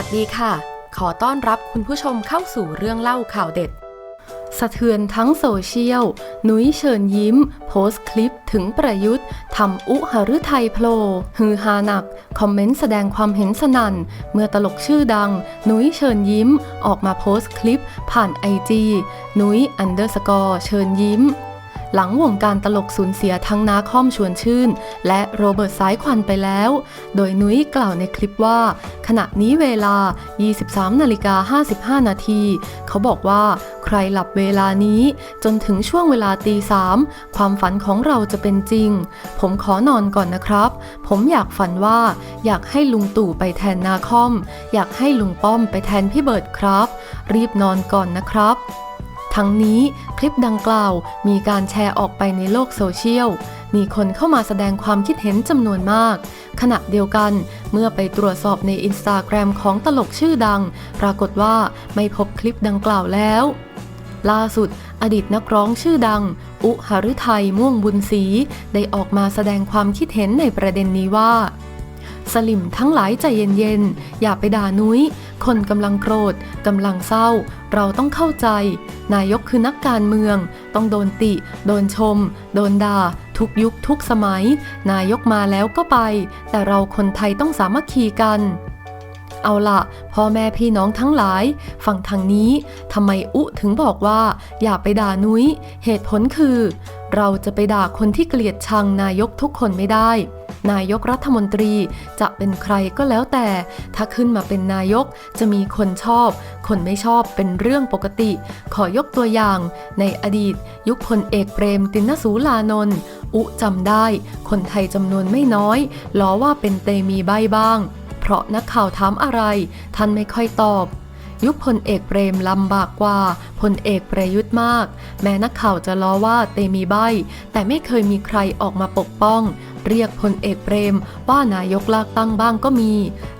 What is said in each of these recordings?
วัสดีค่ะ ขอต้อนรับคุณผู้ชมเข้าสู่เรื่องเล่าข่าวเด็ด สะเทือนทั้งโซเชียล นุ้ยเชิญยิ้ม โพสต์คลิปถึงประยุทธ์ทำอุหฤทัยโผล่ฮือฮาหนัก คอมเมนต์แสดงความเห็นสนั่น เมื่อตลกชื่อดัง นุ้ยเชิญยิ้ม ออกมาโพสต์คลิปผ่านไอจีนุ้ยอันเดอร์สกอร์เชิญยิ้ม หลังวงการตลกสูญเสียทั้งนาคอมชวนชื่น และโรเบิร์ตสายควันไปแล้ว โดยนุ้ยกล่าวในคลิปว่า ขณะนี้เวลา 23นาฬิกา55 นาที เขาบอกว่าใครหลับเวลานี้จนถึงช่วงเวลาตีสามความฝันของเราจะเป็นจริง ผมขอนอนก่อนนะครับ ผมอยากฝันว่า อยากให้ลุงตู่ไปแทนนาคอม อยากให้ลุงป้อมไปแทนพี่เบิร์ดครับ รีบนอนก่อนนะครับ ทั้งนี้คลิปดังกล่าวมีการแชร์ออกไปในโลกโซเชียล มีคนเข้ามาแสดงความคิดเห็นจำนวนมาก ขณะเดียวกันเมื่อไปตรวจสอบในอินสตาแกรมของตลกชื่อดัง ปรากฏว่าไม่พบคลิปดังกล่าวแล้ว ล่าสุด อดีตนักร้องชื่อดัง อุหฤทัยม่วงบุญศรีได้ออกมาแสดงความคิดเห็นในประเด็นนี้ว่า สลิมทั้งหลายใจเย็นๆ อย่าไปด่านุ้ย คนกำลังโกรธกำลังเศร้า เราต้องเข้าใจ นายกคือนักการเมือง ต้องโดนติ โดนชม โดนด่า ทุกยุคทุกสมัย นายกมาแล้วก็ไป แต่เราคนไทยต้องสามัคคีกันเอาละพ่อแม่พี่น้องทั้งหลาย ฟังทางนี้ทำไมอุถึงบอกว่า อย่าไปด่านุ้ย เหตุผลคือ เราจะไปด่าคนที่เกลียดชังนายกทุกคนไม่ได้ นายกรัฐมนตรีจะเป็นใครก็แล้วแต่ ถ้าขึ้นมาเป็นนายกจะมีคนชอบ คนไม่ชอบเป็นเรื่องปกติ ขอยกตัวอย่าง ในอดีต ยุคพลเอกเปรมตินสูลานนท์อุจำได้ คนไทยจำนวนไม่น้อยล้อว่าเป็นเตมีใบบ้าง เพราะนักข่าวถามอะไร ท่านไม่ค่อยตอบ ยุคพลเอกเปรมลำบากกว่าพลเอกประยุทธ์มาก แม้นักข่าวจะล้อว่าเตมีใบ แต่ไม่เคยมีใครออกมาปกป้อง เรียกพลเอกเปรมว่านายกลากตั้งบ้างก็มี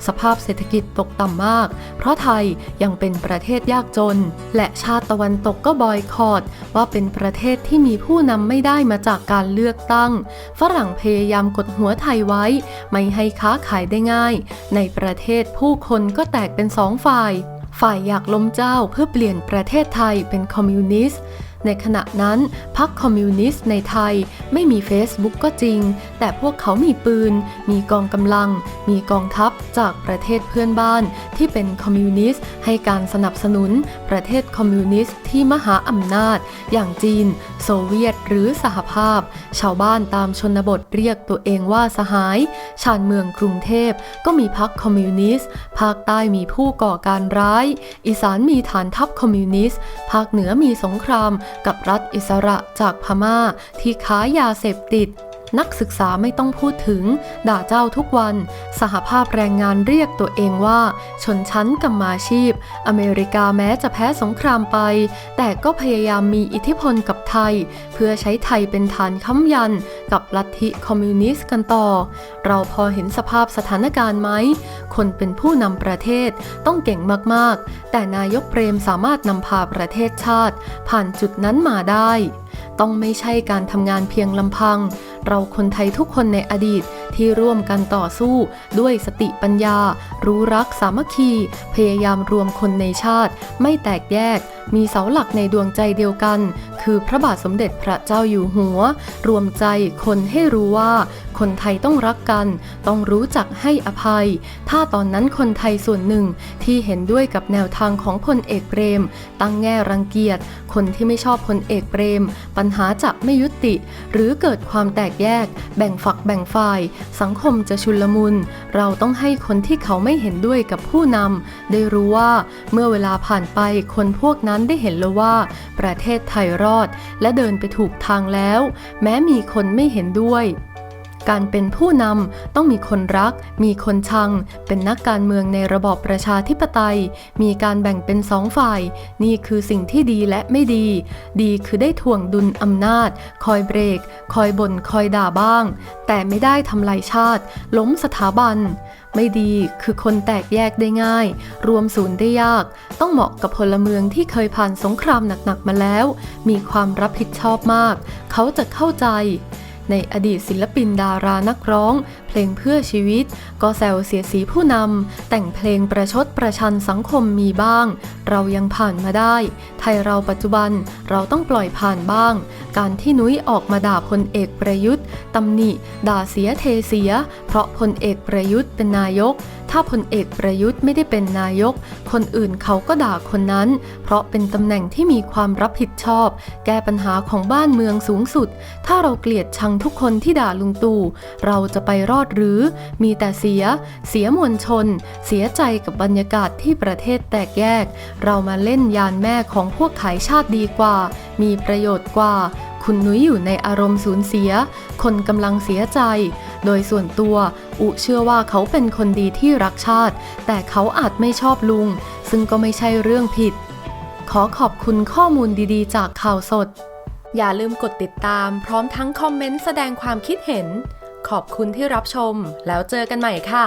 สภาพเศรษฐกิจตกต่ำมาก เพราะไทยยังเป็นประเทศยากจน และชาติตะวันตกก็บอยคอรดว่าเป็นประเทศที่มีผู้นำไม่ได้มาจากการเลือกตั้ง ฝรั่งพยายามกดหัวไทยไว้ ไม่ให้ค้าขายได้ง่าย ในประเทศผู้คนก็แตกเป็นสองฝ่าย ฝ่ายอยากล้มเจ้าเพื่อเปลี่ยนประเทศไทยเป็นคอมมิวนิสต์ ในขณะนั้นพรรคคอมมิวนิสต์ในไทยไม่มี Facebook ก็จริง แต่พวกเขามีปืน มีกองกำลัง มีกองทัพจากประเทศเพื่อนบ้านที่เป็นคอมมิวนิสต์ให้การสนับสนุนประเทศคอมมิวนิสต์ที่มหาอำนาจ อย่างจีน โซเวียต หรือสหภาพ ชาวบ้านตามชนบทเรียกตัวเองว่าสหาย ชานเมืองกรุงเทพก็มีพรรคคอมมิวนิสต์ ภาคใต้มีผู้ก่อการร้าย อีสานมีฐานทัพคอมมิวนิสต์ ภาคเหนือมีสงครามกับรัฐอิสระจากพม่าที่ค้ายาเสพติด นักศึกษาไม่ต้องพูดถึง ด่าเจ้าทุกวัน สหภาพแรงงานเรียกตัวเองว่า ชนชั้นกรรมาชีพ อเมริกาแม้จะแพ้สงครามไป แต่ก็พยายามมีอิทธิพลกับไทย เพื่อใช้ไทยเป็นฐานค้ำยัน กับลัทธิคอมมิวนิสต์กันต่อ เราพอเห็นสภาพสถานการณ์ไหม คนเป็นผู้นำประเทศต้องเก่งมากๆ แต่นายกเปรมสามารถนำพาประเทศชาติ ผ่านจุดนั้นมาได้ ต้องไม่ใช่การทำงานเพียงลำพัง เราคนไทยทุกคนในอดีตที่ร่วมกันต่อสู้ด้วยสติปัญญา รู้รักสามัคคี พยายามรวมคนในชาติ ไม่แตกแยก มีเสาหลักในดวงใจเดียวกัน คือพระบาทสมเด็จพระเจ้าอยู่หัว รวมใจคนให้รู้ว่า คนไทยต้องรักกัน ต้องรู้จักให้อภัย ถ้าตอนนั้นคนไทยส่วนหนึ่งที่เห็นด้วยกับแนวทางของพลเอกเปรม ตั้งแง่รังเกียจ คนที่ไม่ชอบพลเอกเปรม ปัญหาจะไม่ยุติ หรือเกิดความแตกแยก แบ่งฝักแบ่งฝ่ายสังคมจะชุลมุน เราต้องให้คนที่เขาไม่เห็นด้วยกับผู้นำได้รู้ว่าเมื่อเวลาผ่านไปคนพวกนั้นได้เห็นแล้วว่า ประเทศไทยรอด และเดินไปถูกทางแล้ว แม้มีคนไม่เห็นด้วย การเป็นผู้นำต้องมีคนรัก มีคนชัง เป็นนักการเมืองในระบอบประชาธิปไตย มีการแบ่งเป็นสองฝ่าย นี่คือสิ่งที่ดีและไม่ดี ดีคือได้ถ่วงดุลอำนาจ คอยเบรก คอยบ่นคอยด่าบ้าง แต่ไม่ได้ทำลายชาติ ล้มสถาบัน ไม่ดีคือคนแตกแยกได้ง่าย รวมศูนย์ได้ยาก ต้องเหมาะกับพลเมืองที่เคยผ่านสงครามหนักๆมาแล้ว มีความรับผิดชอบมาก เขาจะเข้าใจ ในอดีตศิลปินดารานักร้อง เพลงเพื่อชีวิต ก็แซวเสียสีผู้นำ แต่งเพลงประชดประชันสังคมมีบ้าง เรายังผ่านมาได้ ไทยเราปัจจุบันเราต้องปล่อยผ่านบ้าง การที่นุ้ยออกมาด่าพลเอกประยุทธ์ตำหนิ ด่าเสียเทเสีย เพราะพลเอกประยุทธ์เป็นนายก ถ้าพลเอกประยุทธ์ไม่ได้เป็นนายก คนอื่นเขาก็ด่าคนนั้น เพราะเป็นตำแหน่งที่มีความรับผิดชอบ แก้ปัญหาของบ้านเมืองสูงสุด ถ้าเราเกลียดชังทุกคนที่ด่าลุงตู่เราจะไปรอดหรือ มีแต่เสีย เสียมวลชน เสียใจกับบรรยากาศที่ประเทศแตกแยก เรามาเล่นยานแม่ของพวกขายชาติดีกว่า มีประโยชน์กว่าคุณนุ้ยอยู่ในอารมณ์สูญเสีย คนกำลังเสียใจ โดยส่วนตัว อุเชื่อว่าเขาเป็นคนดีที่รักชาติ แต่เขาอาจไม่ชอบลุง ซึ่งก็ไม่ใช่เรื่องผิด ขอขอบคุณข้อมูลดีๆ จากข่าวสด อย่าลืมกดติดตาม พร้อมทั้งคอมเมนต์แสดงความคิดเห็น ขอบคุณที่รับชม แล้วเจอกันใหม่ค่ะ